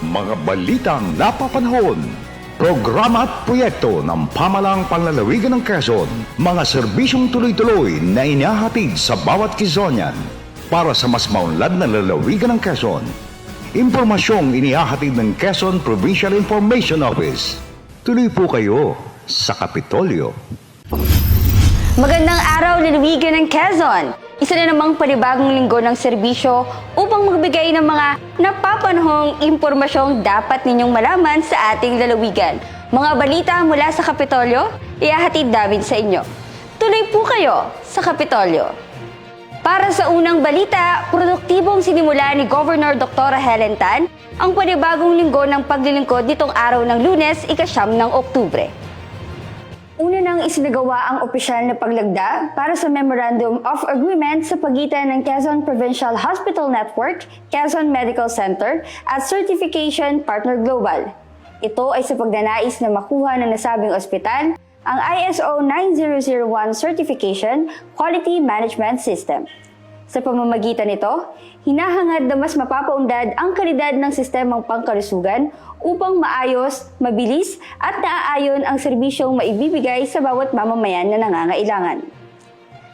Mga balitang napapanahon. Programa at proyekto ng pamalang panlalawigan ng Quezon. Mga serbisyong tuloy-tuloy na inihahatid sa bawat Quezonian para sa mas maunlad na lalawigan ng Quezon. Impormasyong inihahatid ng Quezon Provincial Information Office. Tuloy po kayo sa Kapitolyo. Magandang araw, lalawigan ng Quezon! Isa na namang panibagong linggo ng serbisyo upang magbigay ng mga napapanahong impormasyong dapat ninyong malaman sa ating lalawigan. Mga balita mula sa Kapitolyo, ihahatid namin sa inyo. Tuloy po kayo sa Kapitolyo. Para sa unang balita, produktibong sinimula ni Governor Dr. Helen Tan ang panibagong linggo ng paglilingkod nitong araw ng lunes, ikasyam ng Oktubre. Una nang isinagawa ang opisyal na paglagda para sa Memorandum of Agreement sa pagitan ng Quezon Provincial Hospital Network, Quezon Medical Center at Certification Partner Global. Ito ay sa pagnanais na makuha ng nasabing ospital ang ISO 9001 Certification Quality Management System. Sa pamamagitan nito, hinahangad na mas mapapaundad ang kalidad ng sistemang pangkalusugan upang maayos, mabilis at naaayon ang serbisyong maibibigay sa bawat mamamayan na nangangailangan.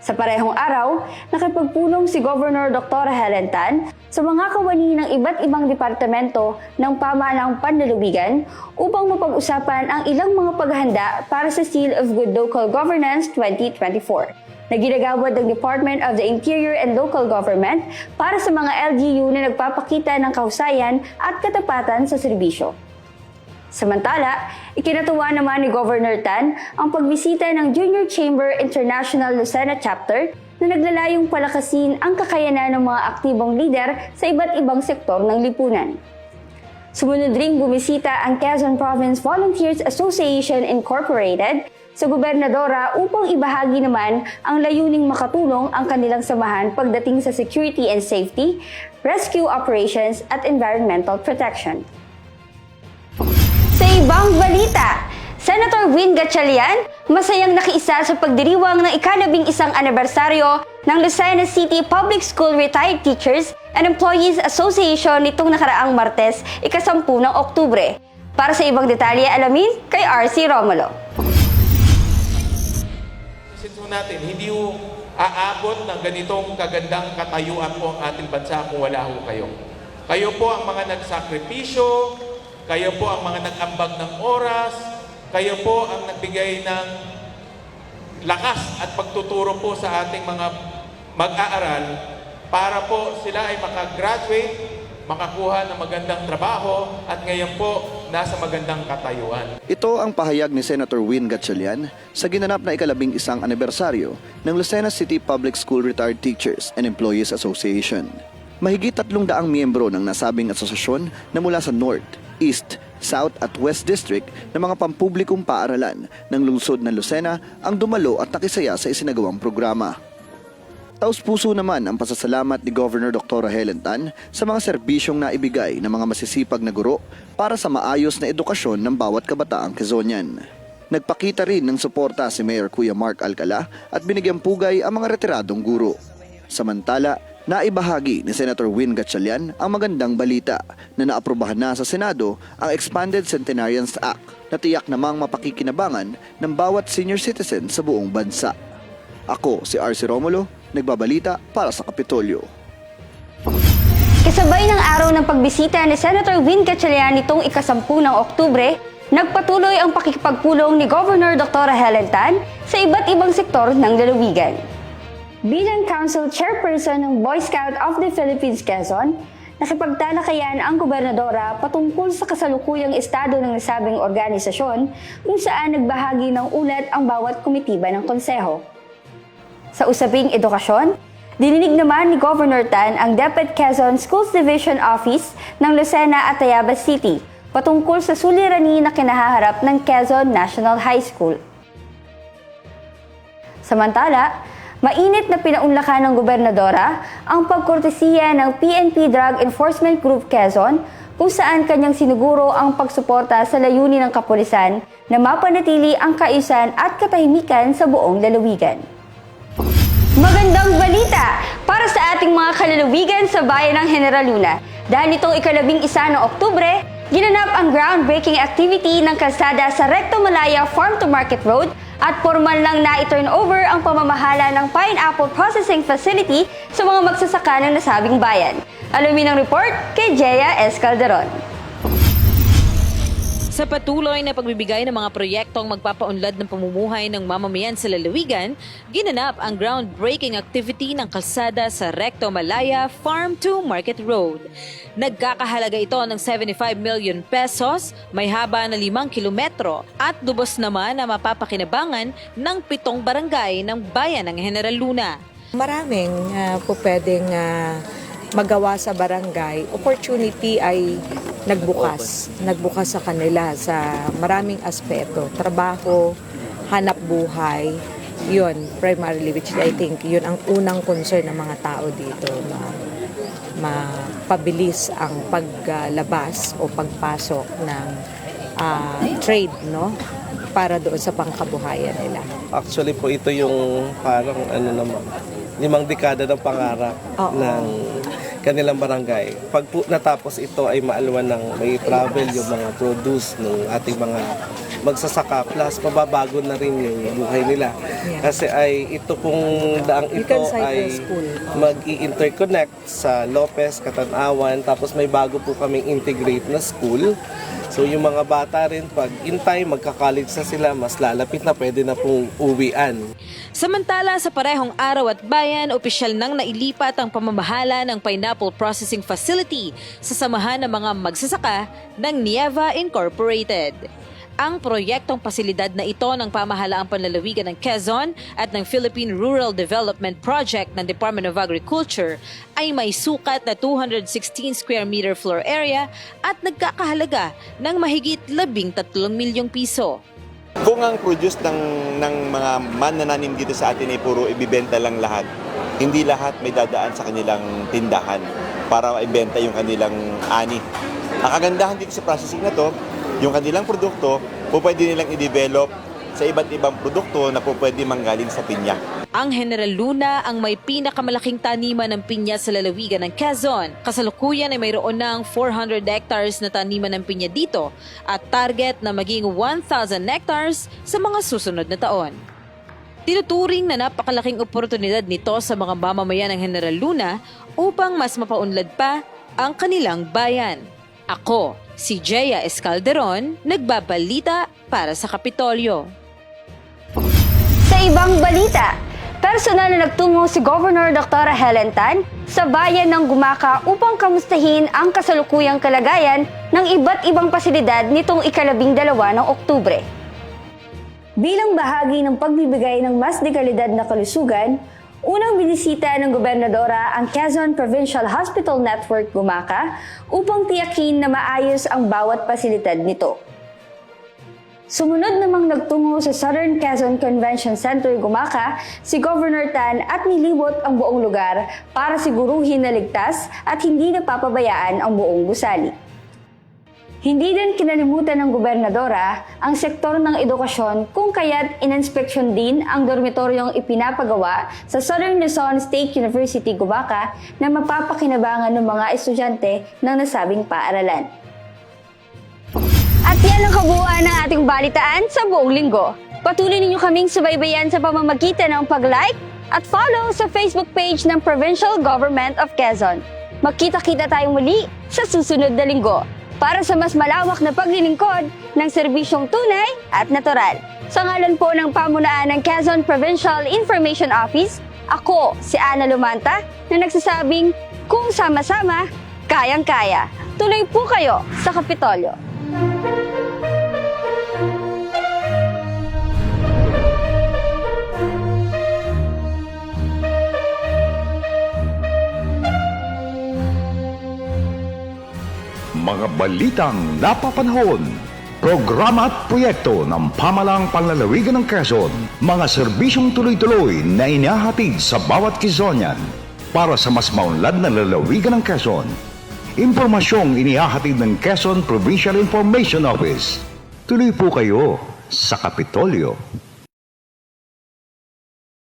Sa parehong araw, nakipagpulong si Governor Dr. Helen Tan sa mga kawani ng iba't ibang departamento ng pamahalang panlalawigan upang mapag-usapan ang ilang mga paghahanda para sa Seal of Good Local Governance 2024 na ginagawad ng Department of the Interior and Local Government para sa mga LGU na nagpapakita ng kahusayan at katapatan sa serbisyo. Samantala, ikinatuwa naman ni Governor Tan ang pagbisita ng Junior Chamber International Lucena Chapter na naglalayong palakasin ang kakayanan ng mga aktibong lider sa iba't ibang sektor ng lipunan. Sumunod ring bumisita ang Quezon Province Volunteers Association Incorporated sa gobernadora upang ibahagi naman ang layuning makatulong ang kanilang samahan pagdating sa security and safety, rescue operations at environmental protection. Sa ibang balita, Senator Win Gatchalian masayang nakiisa sa pagdiriwang ng ikalabing isang anibersaryo ng Lucena City Public School Retired Teachers and Employees Association nitong nakaraang Martes, ikasampu ng Oktubre. Para sa ibang detalye, alamin kay RC Romulo. Natin, hindi ho aabot ng ganitong kagandang katayuan po ang ating bansa kung wala ho kayo. Kayo po ang mga nagsakripisyo, kayo po ang mga nag-ambag ng oras, kayo po ang nagbigay ng lakas at pagtuturo po sa ating mga mag-aaral para po sila ay makagraduate, makakuha ng magandang trabaho at ngayon po nasa magandang katayuan. Ito ang pahayag ni Senator Win Gatchalian sa ginanap na ikalabing isang anibersaryo ng Lucena City Public School Retired Teachers and Employees Association. Mahigit tatlong daang miyembro ng nasabing asosasyon na mula sa North, East, South at West District ng mga pampublikong paaralan ng lungsod ng Lucena ang dumalo at nakisaya sa isinagawang programa. Taus puso naman ang pasasalamat ni Governor Dr. Helen Tan sa mga serbisyong naibigay ng mga masisipag na guro para sa maayos na edukasyon ng bawat kabataang Quezonian. Nagpakita rin ng suporta si Mayor Kuya Mark Alcala at binigyang pugay ang mga retiradong guro. Samantala, naibahagi ni Senator Win Gatchalian ang magandang balita na naaprubahan na sa Senado ang Expanded Centenarians Act na tiyak namang mapakikinabangan ng bawat senior citizen sa buong bansa. Ako si RC Romulo, nagbabalita para sa Kapitolyo. Kasabay ng araw ng pagbisita ni Senator Win Gatchalian nitong ikasampu ng Oktubre, nagpatuloy ang pakikipagpulong ni Governor Dr. Helen Tan sa iba't ibang sektor ng lalawigan. Bilang Council Chairperson ng Boy Scout of the Philippines Quezon, nakipagtalakayan ang gobernadora patungkol sa kasalukuyang estado ng nasabing organisasyon kung saan nagbahagi ng ulat ang bawat komitiba ng konseho. Sa usaping edukasyon, dininig naman ni Governor Tan ang DepEd Quezon Schools Division Office ng Lucena at Tayabas City patungkol sa suliranin na kinahaharap ng Quezon National High School. Samantala, mainit na pinaunlakan ng gobernadora ang pagkortesiya ng PNP Drug Enforcement Group Quezon kung saan kanyang siniguro ang pagsuporta sa layunin ng kapulisan na mapanatili ang kaayusan at katahimikan sa buong lalawigan. Magandang balita para sa ating mga kalalawigan sa bayan ng General Luna. Dahil itong ikalabing isa ng Oktubre, Ginanap ang groundbreaking activity ng kalsada sa Recto Malaya Farm to Market Road at formal lang na i-turn over ang pamamahala ng pineapple processing facility sa mga magsasaka ng nasabing bayan. Alamin ang report kay Jea S. Calderon. Sa patuloy na pagbibigay ng mga proyektong magpapaunlad ng pamumuhay ng mamamayan sa lalawigan, ginanap ang groundbreaking activity ng kalsada sa Recto Malaya Farm to Market Road. Nagkakahalaga ito ng 75 million pesos, may haba na 5 kilometro at lubos naman na mapapakinabangan ng pitong barangay ng bayan ng General Luna. Maraming ah, po pwedeng ah, magawa sa barangay. Opportunity ay nagbukas. Nagbukas sa kanila sa maraming aspeto. Trabaho, hanap buhay. Yun, primarily, which I think yun ang unang concern ng mga tao dito. Ma mapabilis ang paglabas o pagpasok ng ah, trade, no? Para doon sa pangkabuhayan nila. Actually po ito yung parang ano naman, limang dekada ng pangarap Oo. ng kanilang barangay. Pag po natapos ito ay maalwan ng may travel yung mga produce ng ating mga magsasaka plus mababago na rin yung buhay nila. Kasi ay ito pong daang ito ay school. mag-i-interconnect sa Lopez, Katanawan, tapos may bago po kaming integrate na school. So yung mga bata rin, pag in time, magka-college na sila, mas lalapit na pwede na pong uwian. Samantala sa parehong araw at bayan, opisyal nang nailipat ang pamamahala ng pineapple processing facility sa samahan ng mga magsasaka ng Nieva Incorporated. Ang proyektong pasilidad na ito ng pamahalaang panlalawigan ng Quezon at ng Philippine Rural Development Project ng Department of Agriculture ay may sukat na 216 square meter floor area at nagkakahalaga ng mahigit 13 milyong piso. Kung ang produce ng, ng mga manananim dito sa atin ay puro ibibenta lang lahat, hindi lahat may dadaan sa kanilang tindahan para ibenta yung kanilang ani. Ang kagandahan dito sa processing na to, yung kanilang produkto, po pwede nilang i-develop sa iba't ibang produkto na po pwede manggaling sa pinya. Ang General Luna ang may pinakamalaking taniman ng pinya sa lalawigan ng Quezon. Kasalukuyan ay mayroon ng 400 hectares na taniman ng pinya dito at target na maging 1,000 hectares sa mga susunod na taon. Tinuturing na napakalaking oportunidad nito sa mga mamamayan ng General Luna upang mas mapaunlad pa ang kanilang bayan. Ako, si Jaya Escalderon, nagbabalita para sa Kapitolyo. Sa ibang balita, personal na nagtungo si Governor Dr. Helen Tan sa bayan ng Gumaka upang kamustahin ang kasalukuyang kalagayan ng iba't ibang pasilidad nitong ikalabing dalawa ng Oktubre. Bilang bahagi ng pagbibigay ng mas dekalidad na kalusugan, unang binisita ng gobernadora ang Quezon Provincial Hospital Network Gumaka upang tiyakin na maayos ang bawat pasilidad nito. Sumunod namang nagtungo sa Southern Quezon Convention Center Gumaka si Governor Tan at nilibot ang buong lugar para siguruhin na ligtas at hindi napapabayaan ang buong gusali. Hindi din kinalimutan ng gobernadora ang sektor ng edukasyon kung kaya't inanspeksyon din ang dormitoryong ipinapagawa sa Southern Luzon State University Gumaka na mapapakinabangan ng mga estudyante ng nasabing paaralan. At yan ang kabuuan ng ating balitaan sa buong linggo. Patuloy ninyo kaming subaybayan sa pamamagitan ng pag-like at follow sa Facebook page ng Provincial Government of Quezon. Magkita-kita tayong muli sa susunod na linggo para sa mas malawak na paglilingkod ng serbisyong tunay at natural. Sa ngalan po ng pamulaan ng Quezon Provincial Information Office, ako si Ana Lumanta na nagsasabing kung sama-sama, kayang-kaya. Tuloy po kayo sa Kapitolyo. Mga balitang napapanahon, programa at proyekto ng pamalang panlalawigan ng Quezon, mga serbisyong tuloy-tuloy na inahatid sa bawat Quezonian para sa mas maunlad na lalawigan ng Quezon. Impormasyong inihahatid ng Quezon Provincial Information Office. Tuloy po kayo sa Kapitolyo.